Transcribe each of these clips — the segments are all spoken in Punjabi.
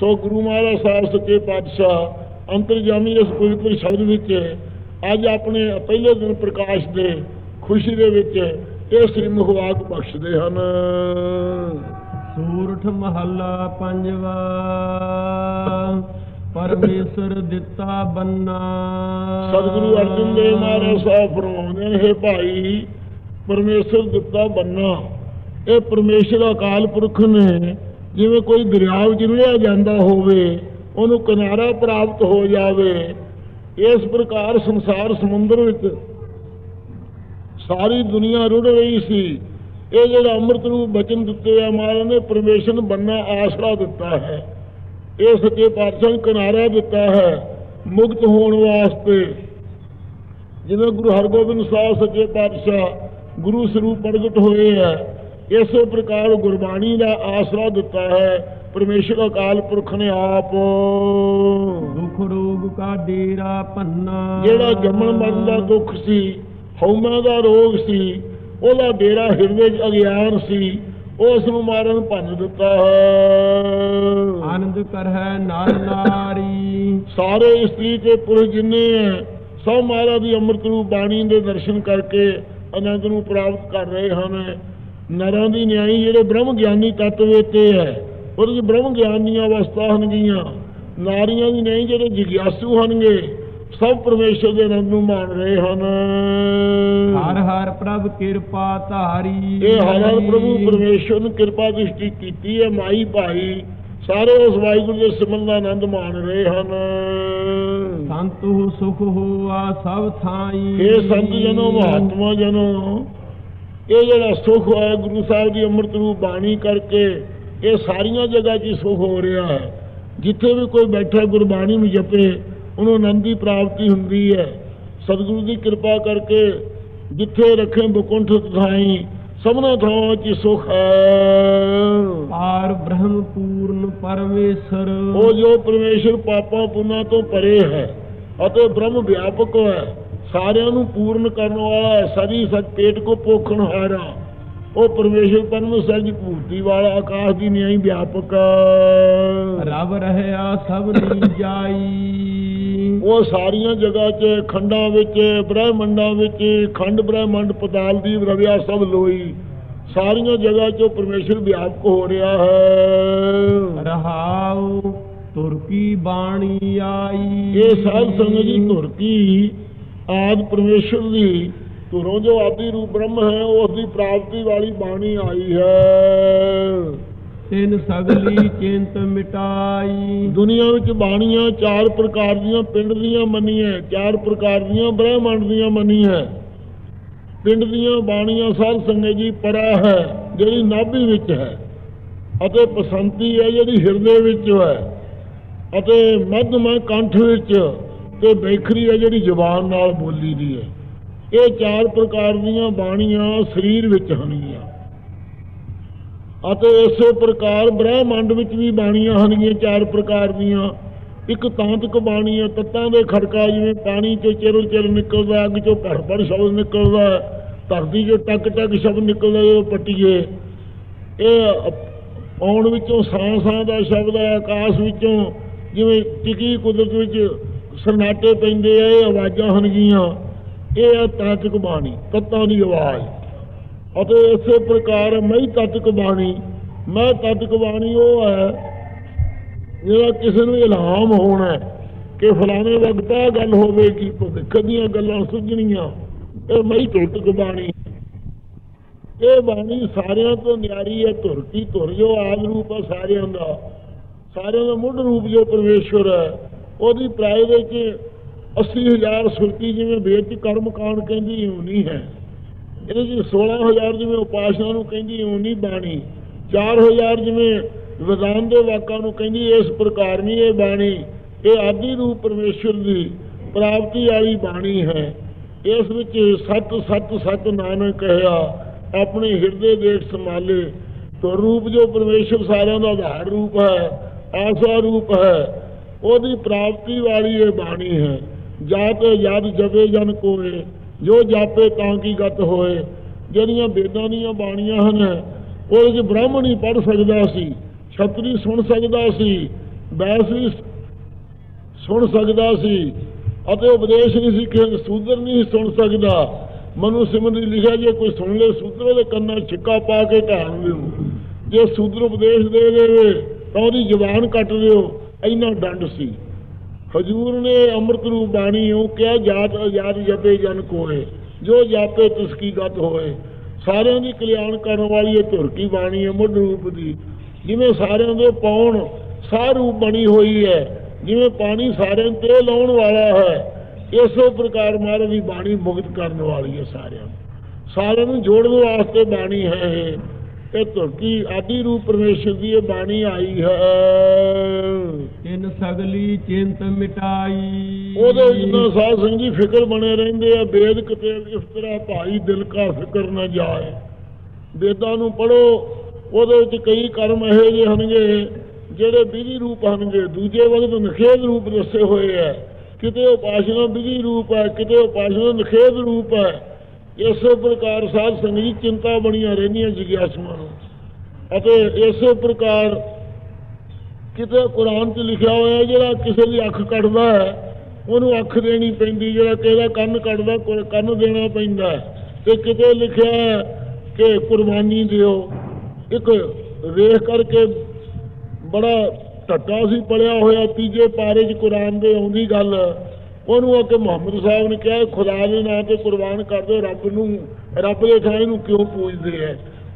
ਸੋ ਗੁਰੂ ਮਹਾਰਾਜ ਸਾਹਿਬ ਸੱਚੇ ਪਾਤਸ਼ਾਹ ਅੰਤਰਜਾਮੀ ਇਸ ਪਵਿੱਤਰ ਸ਼ਬਦ ਵਿੱਚ ਅੱਜ ਆਪਣੇ ਪਹਿਲੇ ਦਿਨ ਪ੍ਰਕਾਸ਼ ਦੇ ਖੁਸ਼ੀ ਦੇ ਵਿੱਚ ਇਹ ਸ੍ਰੀ ਮੁਖਵਾਕ ਬਖਸ਼ਦੇ ਹਨ। ਸੂਰਠ ਮਹੱਲਾ ਪੰਜਵਾ ਪਰਮੇਸ਼ਰ ਦਿੱਤਾ ਬੰਨਾ। ਸਤਿਗੁਰੂ ਅਰਜਨ ਦੇਵ ਮਹਾਰਾਜ ਸਾਹਿਬ ਫਰਮਾਉਂਦੇ ਨੇ ਹੈ ਭਾਈ ਪਰਮੇਸ਼ਰ ਦਿੱਤਾ ਬੰਨਾ। ਇਹ ਪਰਮੇਸ਼ਰ ਅਕਾਲ ਪੁਰਖ ਨੇ ਜਿਵੇਂ ਕੋਈ ਦਰਿਆ ਵਿੱਚ ਰੁੜਿਆ ਜਾਂਦਾ ਹੋਵੇ, ਉਹਨੂੰ ਕਿਨਾਰਾ ਪ੍ਰਾਪਤ ਹੋ ਜਾਵੇ, ਇਸ ਪ੍ਰਕਾਰ ਸੰਸਾਰ ਸਮੁੰਦਰ ਵਿੱਚ ਸਾਰੀ ਦੁਨੀਆ ਰੁੜ ਰਹੀ ਸੀ। ਇਹ ਜਿਹੜਾ ਅੰਮ੍ਰਿਤ ਨੂੰ ਬਚਨ ਦਿੱਤੇ ਆ ਮਹਾਰਾਜ ਨੇ ਪਰਮੇਸ਼ਨ ਬੰਨਾ ਆਸਰਾ ਦਿੱਤਾ ਹੈ। ਇਹ ਸੱਚੇ ਪਾਤਸ਼ਾਹ ਨੇ ਕਿਨਾਰਾ ਦਿੱਤਾ ਹੈ, ਮੁਕਤ ਹੋਣ ਵਾਸਤੇ। ਜਿਵੇਂ ਗੁਰੂ ਹਰਗੋਬਿੰਦ ਸਾਹਿਬ ਸੱਚੇ ਪਾਤਸ਼ਾਹ ਗੁਰੂ ਸਰੂਪ ਪ੍ਰਗਟ ਹੋਏ ਹੈ ਇਸੇ ਪ੍ਰਕਾਰ ਗੁਰਬਾਣੀ ਦਾ ਆਸਰਾ ਦਿੱਤਾ ਹੈ। ਪਰਮੇਸ਼ਰ ਅਕਾਲ ਪੁਰਖ ਨੇ ਆਪ। ਦੁਖ ਰੋਗ ਕਾ ਡੇਰਾ ਪੰਨਾ ਜਿਹੜਾ ਜੰਮਣ ਮਰਨ ਦਾ ਦੁੱਖ ਸੀ ਹਉਮੈ ਦਾ ਰੋਗ ਸੀ ਉਹਦਾ ਡੇਰਾ ਹਿਰਦੇ 'ਚ ਅਗਿਆਨ ਸੀ ਉਸ ਨੂੰ ਮਾਰਨ ਭੰਨ ਦਿੱਤਾ ਹੈ। ਆਨੰਦ ਕਰ ਹੈ ਨਾਲ ਨਾਰੀ। ਸਾਰੇ ਇਸਤਰੀ ਤੇ ਪੁਰਸ਼ ਜਿੰਨੇ ਹੈ ਸਭ ਮਹਾਰਾਜ ਦੀ ਅੰਮ੍ਰਿਤ ਰੂਪ ਬਾਣੀ ਦੇ ਦਰਸ਼ਨ ਕਰਕੇ ਆਨੰਦ ਨੂੰ ਪ੍ਰਾਪਤ ਕਰ ਰਹੇ ਹਨ। ਨਰਾਂ ਦੀ ਨਿਆਈ ਜਿਹੜੇ ਬ੍ਰਹਮ ਗਿਆਨੀ ਤੱਤ ਵੇਤੇ ਹੈ ਉਹਦੇ ਵਿੱਚ ਬ੍ਰਹਮ ਗਿਆਨ ਦੀਆਂ ਅਵਸਥਾ ਹੋਣਗੀਆਂ। ਨਾਰੀਆਂ ਦੀ ਨਿਆਈ ਜਿਹੜੇ ਜਿਗਿਆਸੂ ਹੋਣਗੇ ਸਭ ਪਰਮੇਸ਼ਰ ਦੇ ਆਨੰਦ ਨੂੰ ਮਾਣ ਰਹੇ ਹਨ। ਹਰ ਹਰ ਪ੍ਰਭ ਕਿਰਪਾ ਧਾਰੀ। ਇਹ ਹਰ ਹਰ ਪ੍ਰਭੂ ਪਰਮੇਸ਼ਰ ਨੇ ਕਿਰਪਾ ਦ੍ਰਿਸ਼ਟੀ ਕੀਤੀ ਹੈ ਮਾਈ ਭਾਈ ਸਾਰੇ ਉਸ ਵਾਹਿਗੁਰੂ ਦੇ ਸਿਮਰਨ ਦਾ ਆਨੰਦ ਮਾਣ ਰਹੇ ਹਨ। ਸੰਤੁ ਸੁਖ ਹੋਆ ਸਭ ਥਾਈ। ਇਹ ਸੰਤ ਜਨੋ ਮਹਾਤਮਾ ਜਨੋ ਇਹ ਜਿਹੜਾ ਸੁਖ ਹੈ ਗੁਰੂ ਸਾਹਿਬ ਦੀ ਅੰਮ੍ਰਿਤ ਰੂਪ ਬਾਣੀ ਕਰਕੇ ਇਹ ਸਾਰੀਆਂ ਜਗ੍ਹਾ 'ਚ ਸੁਖ ਹੋ ਰਿਹਾ ਹੈ। ਜਿੱਥੇ ਵੀ ਕੋਈ ਬੈਠਾ ਗੁਰਬਾਣੀ ਨੂੰ ਜਪੇ ਉਹਨੂੰ ਆਨੰਦ ਦੀ ਪ੍ਰਾਪਤੀ ਹੁੰਦੀ ਹੈ। ਸਤਿਗੁਰੂ ਦੀ ਕਿਰਪਾ ਕਰਕੇ ਜਿੱਥੇ ਰੱਖੇ ਬੁਕੁੰਠ ਥਾਈ ਸਭਨਾ ਥਾਵਾਂ 'ਚ ਸੁਖ ਹੈ। ਪਾਰ ਬ੍ਰਹਮ ਪੂਰਨ ਪਰਮੇਸ਼ਰ। ਉਹ ਜੋ ਪਰਮੇਸ਼ਰ ਪਾਪਾਂ ਪੁੰਨਾਂ ਤੋਂ ਪਰੇ ਹੈ ਅਤੇ ਬ੍ਰਹਮ ਵਿਆਪਕ ਹੈ। ਸਾਰਿਆਂ ਨੂੰ ਪੂਰਨ ਕਰਨ ਵਾਲਾ ਸਦੀ ਸਚ ਪੇਟ ਕੋ ਪੋਖਣ ਹਾਰਾ। ਉਹ ਪਰਮੇਸ਼ਰ ਪਰਮ ਸਜ ਪੂਰਤੀ ਵਾਲਾ ਆਕਾਸ਼ ਦੀ ਨਿਆਈ ਵਿਆਪਕ। ਰਬ ਰਹਿਆ ਸਭ ਨੀ ਜਾਈ। ਉਹ ਸਾਰੀਆਂ ਜਗ੍ਹਾ 'ਚ ਖੰਡਾਂ ਵਿੱਚ ਬ੍ਰਹਿਮੰਡਾਂ ਵਿੱਚ ਖੰਡ ਬ੍ਰਹਿਮੰਡ ਪਤਾਲ ਦੀ ਰਵਿਆ ਸਭ ਲੋਈ। ਸਾਰੀਆਂ ਜਗ੍ਹਾ 'ਚ ਪਰਮੇਸ਼ਰ ਵਿਆਪਕ ਹੋ ਰਿਹਾ ਹੈ। ਰਹਾਉ ਤੁਰਕੀ ਬਾਣੀ ਆਈ। ਇਹ ਸਾਧ ਸੰਗਤ ਜੀ ਧੁਰ ਕੀ ਆਦ ਪਰਮੇਸ਼ਰ ਦੀ ਧੁਰੋਂ ਜੋ ਆਦੀ ਰੂਪ ਬ੍ਰਹਮ ਹੈ ਉਸ ਦੀ ਪ੍ਰਾਪਤੀ ਵਾਲੀ ਬਾਣੀ ਆਈ ਹੈ। ਤਿੰਨ ਸਗਲੀ ਚਿੰਤ ਮਿਟਾਈ। ਦੁਨੀਆ ਵਿੱਚ ਬਾਣੀਆਂ ਚਾਰ ਪ੍ਰਕਾਰ ਦੀਆਂ ਪਿੰਡ ਦੀਆਂ ਮੰਨੀਆਂ ਚਾਰ ਪ੍ਰਕਾਰ ਦੀਆਂ ਬ੍ਰਹਮੰਡ ਦੀਆਂ ਮੰਨੀਆਂ ਪਿੰਡ ਦੀਆਂ ਬਾਣੀਆਂ ਸਾਧ ਸੰਗਤ ਜੀ ਪਰਾ ਹੈ ਜਿਹੜੀ ਨਾਭੀ ਵਿੱਚ ਹੈ ਅਤੇ ਪਸੰਤੀ ਹੈ ਜਿਹੜੀ ਹਿਰਦੇ ਵਿੱਚ ਹੈ ਅਤੇ ਮੱਧਮਾ ਕੰਠ ਵਿੱਚ ਤੇ ਬੈਖਰੀ ਹੈ ਜਿਹੜੀ ਜ਼ੁਬਾਨ ਨਾਲ ਬੋਲੀ ਦੀ ਹੈ। ਇਹ ਚਾਰ ਪ੍ਰਕਾਰ ਦੀਆਂ ਬਾਣੀਆਂ ਸਰੀਰ ਵਿੱਚ ਹਨਗੀਆਂ। ਅਤੇ ਇਸੇ ਪ੍ਰਕਾਰ ਬ੍ਰਹਿਮੰਡ ਵਿੱਚ ਵੀ ਬਾਣੀਆਂ ਹਨਗੀਆਂ ਚਾਰ ਪ੍ਰਕਾਰ ਦੀਆਂ। ਇੱਕ ਤਾਂਤਕ ਬਾਣੀ ਹੈ, ਤੱਤਾਂ ਦੇ ਖੜਕਾ ਜਿਵੇਂ ਪਾਣੀ ਚੋਂ ਚਿਰ ਚਿਰ ਨਿਕਲਦਾ, ਅੱਗ ਚੋਂ ਭੜ ਭੜ ਸ਼ਬਦ ਨਿਕਲਦਾ, ਧਰਤੀ ਚੋਂ ਟਕ ਟਕ ਸ਼ਬਦ ਨਿਕਲਦਾ ਜਦੋਂ ਪੱਟੀਏ। ਇਹ ਆਉਣ ਵਿੱਚੋਂ ਸਾਂ ਸਾਂ ਦਾ ਸ਼ਬਦ ਹੈ, ਆਕਾਸ਼ ਵਿੱਚੋਂ ਜਿਵੇਂ ਟਿਕੀ ਕੁਦਰਤ ਵਿੱਚ ਸਨਾਟੇ ਪੈਂਦੇ ਆ, ਇਹ ਆਵਾਜ਼ਾਂ ਹਨਗੀਆਂ ਇਹ ਹੈ ਤਾਤਕ ਬਾਣੀ, ਤੱਤਾਂ ਦੀ ਆਵਾਜ਼। ਅਤੇ ਇਸੇ ਪ੍ਰਕਾਰ ਮੈਂ ਤਤਕ ਬਾਣੀ, ਮੈਂ ਤਤਕ ਬਾਣੀ ਉਹ ਹੈ, ਜਿਹੜਾ ਕਿਸੇ ਨੂੰ ਇਲਹਾਮ ਹੋਣਾ ਕਿ ਫਲਾਣੇ ਵਕਤ ਇਹ ਗੱਲ ਹੋਵੇਗੀ ਭਵਿੱਖ ਦੀਆਂ ਗੱਲਾਂ ਸੁਝਣੀਆਂ, ਇਹ ਮੈਂ ਤਤਕ ਬਾਣੀ। ਇਹ ਬਾਣੀ ਸਾਰਿਆਂ ਤੋਂ ਨਿਆਰੀ ਹੈ, ਧੁਰ ਕੀ ਧੁਰ, ਜੋ ਆਦ ਰੂਪ ਹੈ ਸਾਰਿਆਂ ਦਾ। ਸਾਰਿਆਂ ਦਾ ਮੁੱਢ ਰੂਪ ਜੋ ਪਰਮੇਸ਼ਵਰ ਹੈ ਉਹਦੀ ਪ੍ਰਾਇ ਵਿੱਚ 80000 ਸੁਰਤੀ ਜਿਵੇਂ ਵੇਚ ਕਰਮ ਕਾਂਡ ਕਹਿੰਦੀ ਹੋਣੀ ਹੈ। ਇਹਦੇ ਚ 16000 ਜਿਵੇਂ ਉਪਾਸਨਾ ਨੂੰ ਕਹਿੰਦੀ ਹੋਣੀ ਬਾਣੀ 4000 ਜਿਵੇਂ ਵਿਧਾਨ ਦੇ ਵਾਕਾਂ ਨੂੰ ਕਹਿੰਦੀ ਇਸ ਪ੍ਰਕਾਰ ਨਹੀਂ ਇਹ ਬਾਣੀ, ਇਹ ਆਦਿ ਰੂਪ ਪਰਮੇਸ਼ਵਰ ਦੀ ਪ੍ਰਾਪਤੀ ਵਾਲੀ ਬਾਣੀ ਹੈ। ਇਸ ਵਿੱਚ ਸਤ ਸਤ ਸਤ ਨਾਨਕ ਕਹਿਆ ਆਪਣੇ ਹਿਰਦੇ ਦੇਖ ਸੰਭਾਲੇ। ਤੋ ਰੂਪ ਜੋ ਪਰਮੇਸ਼ਵਰ ਸਾਰਿਆਂ ਦਾ ਆਧਾਰ ਰੂਪ ਹੈ, ਆਸਾ ਰੂਪ ਹੈ ਉਹਦੀ ਪ੍ਰਾਪਤੀ ਵਾਲੀ ਇਹ ਬਾਣੀ ਹੈ। ਜਾਤ ਯਾਦ ਜਪੇ ਜਨ ਕੋਏ, ਜੋ ਜਾਪੇ ਤਾਂ ਕੀ ਗਤ ਹੋਏ। ਜਿਹੜੀਆਂ ਵੇਦਾਂ ਦੀਆਂ ਬਾਣੀਆਂ ਹਨ ਉਹਦੇ ਚ ਬ੍ਰਾਹਮਣ ਹੀ ਪੜ ਸਕਦਾ ਸੀ ਛਤਰੀ ਸੁਣ ਸਕਦਾ ਸੀ, ਬੈਸ ਵੀ ਸੁਣ ਸਕਦਾ ਸੀ, ਅਤੇ ਉਪਦੇਸ਼ ਨਹੀਂ ਸੀ ਕਿ ਸੂਦਰ ਨਹੀਂ ਸੁਣ ਸਕਦਾ। ਮਨੂ ਸਿਮਰਨ ਲਿਖਿਆ, ਜੇ ਕੋਈ ਸੁਣ ਲੈ ਸੂਦਰ ਦੇ ਕੰਨਾਂ ਛਿੱਕਾ ਪਾ ਕੇ ਢਾਣ ਦਿਓ ਜੇ ਸੂਦਰ ਉਪਦੇਸ਼ ਦੇ ਦੇਵੇ, ਤਾਂ ਉਹਦੀ ਜ਼ੁਬਾਨ ਕੱਟ ਦਿਓ ਇੰਨਾ ਡੰਡ ਸੀ। ਹਜੂਰ ਨੇ ਅੰਮ੍ਰਿਤ ਰੂਪ ਬਾਣੀ ਉਹ ਕਿਹਾ, ਜਾਤ ਆਜ਼ਾਦ ਜਪੇ ਜਨ ਕੋਏ, ਜੋ ਜਾਪੇ ਤਿਸ ਕੀ ਗਤ ਹੋਏ। ਸਾਰਿਆਂ ਦੀ ਕਲਿਆਣ ਕਰਨ ਵਾਲੀ ਇਹ ਧੁਰ ਕੀ ਬਾਣੀ ਹੈ? ਮੁੱਢ ਰੂਪ ਦੀ। ਜਿਵੇਂ ਸਾਰਿਆਂ ਦੇ ਪਾਉਣ ਸਾਰ ਰੂਪ ਬਣੀ ਹੋਈ ਹੈ, ਜਿਵੇਂ ਪਾਣੀ ਸਾਰਿਆਂ ਤੇ ਲਾਉਣ ਵਾਲਾ ਹੈ, ਇਸੇ ਪ੍ਰਕਾਰ ਮਹਾਰਾਜ ਦੀ ਬਾਣੀ ਮੁਕਤ ਕਰਨ ਵਾਲੀ ਹੈ ਸਾਰਿਆਂ ਨੂੰ ਸਾਰਿਆਂ ਨੂੰ ਜੋੜਨ ਵਾਸਤੇ ਬਾਣੀ ਹੈ ਇਹ। ਇਹ ਧੁਰ ਕੀ ਆਦੀ ਰੂਪ ਪਰਮੇਸ਼ਰ ਦੀ ਇਹ ਬਾਣੀ ਆਈ ਹੈ। ਤਿਨ ਸਗਲੀ ਚਿੰਤ ਮਿਟਾਈ। ਉਹਦੇ ਜਿੰਨਾ ਸਾਧ ਸੰਗ ਜੀ ਫਿਕਰ ਬਣੇ ਰਹਿੰਦੇ ਆ ਵੇਦ ਕਿਤੇ ਇਸ ਤਰ੍ਹਾਂ ਭਾਈ ਦਿਲ ਕਾ ਫਿਕਰ ਨਾ ਜਾਏ। ਵੇਦਾਂ ਨੂੰ ਪੜੋ ਉਹਦੇ ਵਿੱਚ ਕਈ ਕਰਮ ਇਹੋ ਜਿਹੇ ਹਨਗੇ ਜਿਹੜੇ ਵਿਧੀ ਰੂਪ ਹਨਗੇ ਦੂਜੇ ਵਕਤ ਨਖੇਦ ਰੂਪ ਦੱਸੇ ਹੋਏ ਆ। ਕਿਤੇ ਉਪਾਸ਼ਨਾ ਵਿਧੀ ਰੂਪ ਹੈ ਕਿਤੇ ਉਪਾਸ਼ਨਾ ਨਖੇਦ ਰੂਪ ਹੈ। ਇਸੇ ਪ੍ਰਕਾਰ ਸਾਧ ਸੰਗ ਜੀ ਚਿੰਤਾ ਬਣੀਆਂ ਰਹਿੰਦੀਆਂ ਜਿਗਿਆਸੂਆਂ ਨੂੰ। ਅਤੇ ਇਸੇ ਪ੍ਰਕਾਰ ਕਿਤੇ ਕੁਰਾਨ 'ਚ ਲਿਖਿਆ ਹੋਇਆ ਜਿਹੜਾ ਕਿਸੇ ਦੀ ਅੱਖ ਕੱਢਦਾ ਹੈ, ਉਹਨੂੰ ਅੱਖ ਦੇਣੀ ਪੈਂਦੀ, ਜਿਹੜਾ ਕਿਸੇ ਦਾ ਕੰਨ ਕੱਢਦਾ ਕੰਨ ਦੇਣਾ ਪੈਂਦਾ ਹੈ। ਤੇ ਕਿਤੇ ਲਿਖਿਆ ਹੈ ਕਿ ਕੁਰਬਾਨੀ ਦਿਓ। ਇੱਕ ਵੇਖ ਕਰਕੇ ਬੜਾ ਟੱਟਾ ਸੀ, ਪੜਿਆ ਹੋਇਆ ਤੀਜੇ ਪਾਰੇ 'ਚ ਕੁਰਾਨ ਦੇ ਆਉਂਦੀ ਗੱਲ। ਉਹਨੂੰ ਆ ਕੇ ਮੁਹੰਮਦ ਸਾਹਿਬ ਨੇ ਕਿਹਾ, ਖੁਦਾ ਦੇ ਨਾਂ ਤੇ ਕੁਰਬਾਨ ਕਰ ਦਿਓ ਰੱਬ ਨੂੰ, ਰੱਬ ਦੇ ਥਾਂ ਨੂੰ ਕਿਉਂ ਪੂਜਦੇ ਐ?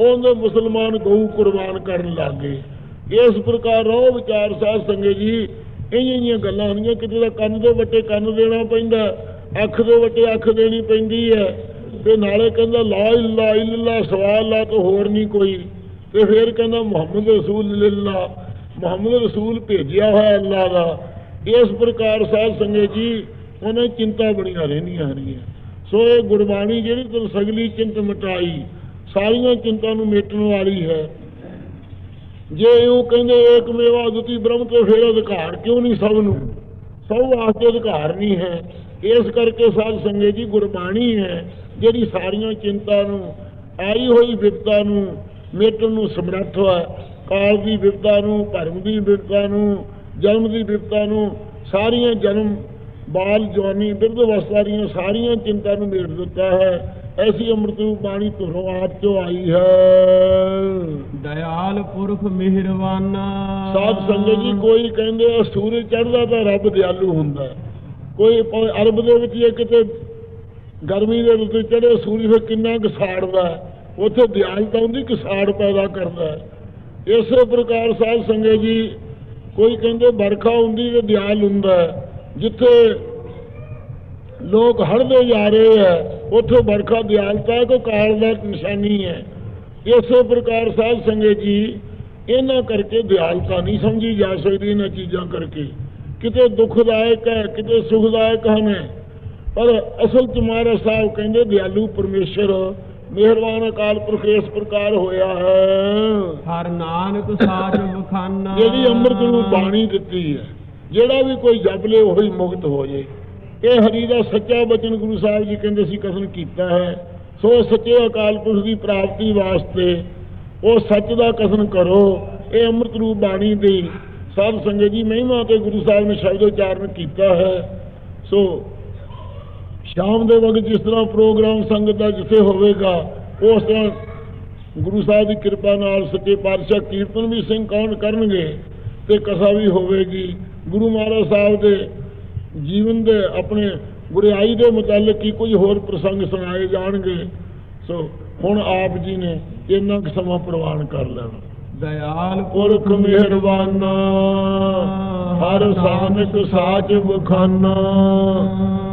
ਉਹਦੇ ਮੁਸਲਮਾਨ ਗਊ ਕੁਰਬਾਨ ਕਰਨ ਲੱਗ ਗਏ। ਇਸ ਪ੍ਰਕਾਰ ਰੋ ਵਿਚਾਰ ਸਾਧ ਸੰਗੇ ਜੀ, ਇਹੀਆਂ ਗੱਲਾਂ ਹੁੰਦੀਆਂ, ਕਿਤੇ ਦਾ ਕੰਨ ਦੇ ਵੱਟੇ ਕੰਨ ਦੇਣਾ ਪੈਂਦਾ, ਅੱਖ ਦੇ ਵੱਟੇ ਅੱਖ ਦੇਣੀ ਪੈਂਦੀ ਹੈ ਤੇ ਨਾਲੇ ਕਹਿੰਦਾ, ਲਾ ਇਲਾ ਇਲਾ ਸਵਾਲ ਲਾ ਤੋਂ ਹੋਰ ਨਹੀਂ ਕੋਈ। ਤੇ ਫਿਰ ਕਹਿੰਦਾ, ਮੁਹੰਮਦ ਰਸੂਲ ਲਿਲਾ ਮੁਹੰਮਦ ਰਸੂਲ ਭੇਜਿਆ ਹੋਇਆ ਅੱਲਾ ਦਾ। ਇਸ ਪ੍ਰਕਾਰ ਸਾਧ ਸੰਗੇ ਜੀ, ਉਹਨਾਂ ਚਿੰਤਾ ਬਣੀਆਂ ਰਹਿੰਦੀਆਂ ਹਰੀਆਂ ਸੋ ਇਹ ਗੁਰਬਾਣੀ ਜਿਹੜੀ ਤੁਮ ਸਗਲੀ ਚਿੰਤ ਮਟਾਈ, ਸਾਰੀਆਂ ਚਿੰਤਾ ਨੂੰ ਮੇਟਣ ਵਾਲੀ ਹੈ। ਜੇ ਉਹ ਕਹਿੰਦੇ ਏਕ ਮੇਵਾ ਦੁਤੀ ਬ੍ਰਹਮ ਤੋਂ ਫਿਰ ਅਧਿਕਾਰ, ਕਿਉਂ ਨਹੀਂ ਸਭ ਨੂੰ? ਸਭ ਵਾਸਤੇ ਅਧਿਕਾਰ ਨਹੀਂ ਹੈ। ਇਸ ਕਰਕੇ ਸਾਧ ਸੰਗਤ ਜੀ, ਗੁਰਬਾਣੀ ਹੈ, ਜਿਹੜੀ ਸਾਰੀਆਂ ਚਿੰਤਾ ਨੂੰ, ਆਈ ਹੋਈ ਵਿਪਤਾ ਨੂੰ ਮੇਟਣ ਨੂੰ ਸਮਰੱਥ ਹੈ। ਕਾਲ ਦੀ ਵਿਪਤਾ ਨੂੰ ਭਰਮ ਦੀ ਵਿਪਤਾ ਨੂੰ ਜਨਮ ਦੀ ਵਿਪਤਾ ਨੂੰ ਸਾਰੀਆਂ ਜਨਮ ਬਾਲ ਜਵਾਨੀ ਬਿਰਧ ਅਵਸਥਾ ਦੀਆਂ ਸਾਰੀਆਂ ਚਿੰਤਾ ਨੂੰ ਮੇਟ ਦਿੱਤਾ ਹੈ ਐਸੀ ਅੰਮ੍ਰਿਤ ਬਾਣੀ ਧੁਰੋਂ ਆਪ ਚੋਂ ਆਈ ਹੈ ਦਇਆਲ ਪੁਰਖ ਮਿਹਰਵਾਨਾ ਸਾਧ ਸੰਗਤ ਜੀ ਕੋਈ ਕਹਿੰਦੇ ਆ ਸੂਰਜ ਚੜ੍ਹਦਾ ਤਾਂ ਰੱਬ ਦਿਆਲੂ ਹੁੰਦਾ। ਕੋਈ ਅਰਬ ਦੇ ਵਿੱਚ ਇਹ ਕਿਤੇ ਗਰਮੀ ਦੇ ਰੁੱਤ ਚੜ੍ਹੇ ਸੂਰਜ ਫਿਰ ਕਿੰਨਾ ਕੁ ਸਾੜਦਾ ਹੈ। ਉੱਥੇ ਦਿਆਲਤਾ ਹੁੰਦੀ ਕਿ ਸਾੜ ਪੈਦਾ ਕਰਦਾ। ਇਸੇ ਪ੍ਰਕਾਰ ਸਾਧ ਸੰਗਤ ਜੀ ਕੋਈ ਕਹਿੰਦੇ ਵਰਖਾ ਹੁੰਦੀ ਤੇ ਦਿਆਲ ਹੁੰਦਾ ਜਿੱਥੇ ਲੋਕ ਹੜਦੇ ਜਾ ਰਹੇ ਹੈ, ਉੱਥੇ ਵਰਖਾ ਦਿਆਲਤਾ ਹੈ ਕੋਈ ਕਾਲ ਦਾ ਨਿਸ਼ਾਨੀ ਹੈ। ਇਸੇ ਪ੍ਰਕਾਰ ਸਾਹਿਬ ਸੰਗਤ ਜੀ, ਇਹਨਾਂ ਕਰਕੇ ਦਿਆਲਤਾ ਨਹੀਂ ਸਮਝੀ ਜਾ ਸਕਦੀ ਇਹਨਾਂ ਚੀਜ਼ਾਂ ਕਰਕੇ। ਕਿਤੇ ਦੁਖਦਾਇਕ ਹੈ, ਕਿਤੇ ਸੁਖਦਾਇਕ ਹਨ। ਪਰ ਅਸਲ ਚ ਮਹਾਰਾਜ ਸਾਹਿਬ ਕਹਿੰਦੇ ਦਿਆਲੂ ਪਰਮੇਸ਼ਰ ਮਿਹਰਬਾਨ ਅਕਾਲ ਪੁਰਖ ਇਸ ਪ੍ਰਕਾਰ ਹੋਇਆ ਹੈ। ਹਰ ਨਾਨਕ ਸਾਜ ਵਖਾਨਾ ਜਿਹੜੀ ਅੰਮ੍ਰਿਤ ਨੂੰ ਬਾਣੀ ਦਿੱਤੀ ਹੈ ਜਿਹੜਾ ਵੀ ਕੋਈ ਜਪ ਲੇ ਉਹੀ ਮੁਕਤ ਹੋ ਜੇ। ਇਹ ਹਰੀ ਦਾ ਸੱਚਾ ਬਚਨ ਗੁਰੂ ਸਾਹਿਬ ਜੀ ਕਹਿੰਦੇ ਸੀ ਕਥਨ ਕੀਤਾ ਹੈ। ਸੋ ਸੱਚੇ ਅਕਾਲ ਪੁਰਖ ਦੀ ਪ੍ਰਾਪਤੀ ਵਾਸਤੇ ਉਹ ਸੱਚ ਦਾ ਕਥਨ ਕਰੋ। ਇਹ ਅੰਮ੍ਰਿਤ ਰੂਪ ਬਾਣੀ ਦੀ ਸਾਧ ਸੰਗਤ ਜੀ ਮਹਿਮਾ ਤੇ ਗੁਰੂ ਸਾਹਿਬ ਨੇ ਸ਼ਬਦ ਉਚਾਰਨ ਕੀਤਾ ਹੈ। ਸੋ ਸ਼ਾਮ ਦੇ ਵਕਤ ਜਿਸ ਤਰ੍ਹਾਂ ਪ੍ਰੋਗਰਾਮ ਸੰਗਤ ਦਾ ਜਿੱਥੇ ਹੋਵੇਗਾ ਉਸ ਤਰ੍ਹਾਂ ਗੁਰੂ ਸਾਹਿਬ ਦੀ ਕਿਰਪਾ ਨਾਲ ਸੱਚੇ ਪਾਤਸ਼ਾਹ ਕੀਰਤਨ ਵੀ ਸਿੰਘ ਕੌਣ ਕਰਨਗੇ ਤੇ ਕਥਾ ਵੀ ਹੋਵੇਗੀ। ਗੁਰੂ ਮਹਾਰਾਜ ਸਾਹਿਬ ਦੇ ਜੀਵਨ ਦੇ ਆਪਣੇ ਗੁਰਿਆਈ ਦੇ ਮੁਤਲਕ ਹੀ ਕੁਝ ਹੋਰ ਪ੍ਰਸੰਗ ਸੁਣਾਏ ਜਾਣਗੇ। ਸੋ ਹੁਣ ਆਪ ਜੀ ਨੇ ਇੰਨਾ ਕੁ ਸਮਾਂ ਪ੍ਰਵਾਨ ਕਰ ਲੈਣਾ। ਦਇਆਲ ਪੁਰਖ ਮਿਹਰਬਾਨਾ ਹਰ ਸਾਨਕ ਸਾਚ ਬਖਾਨਾ।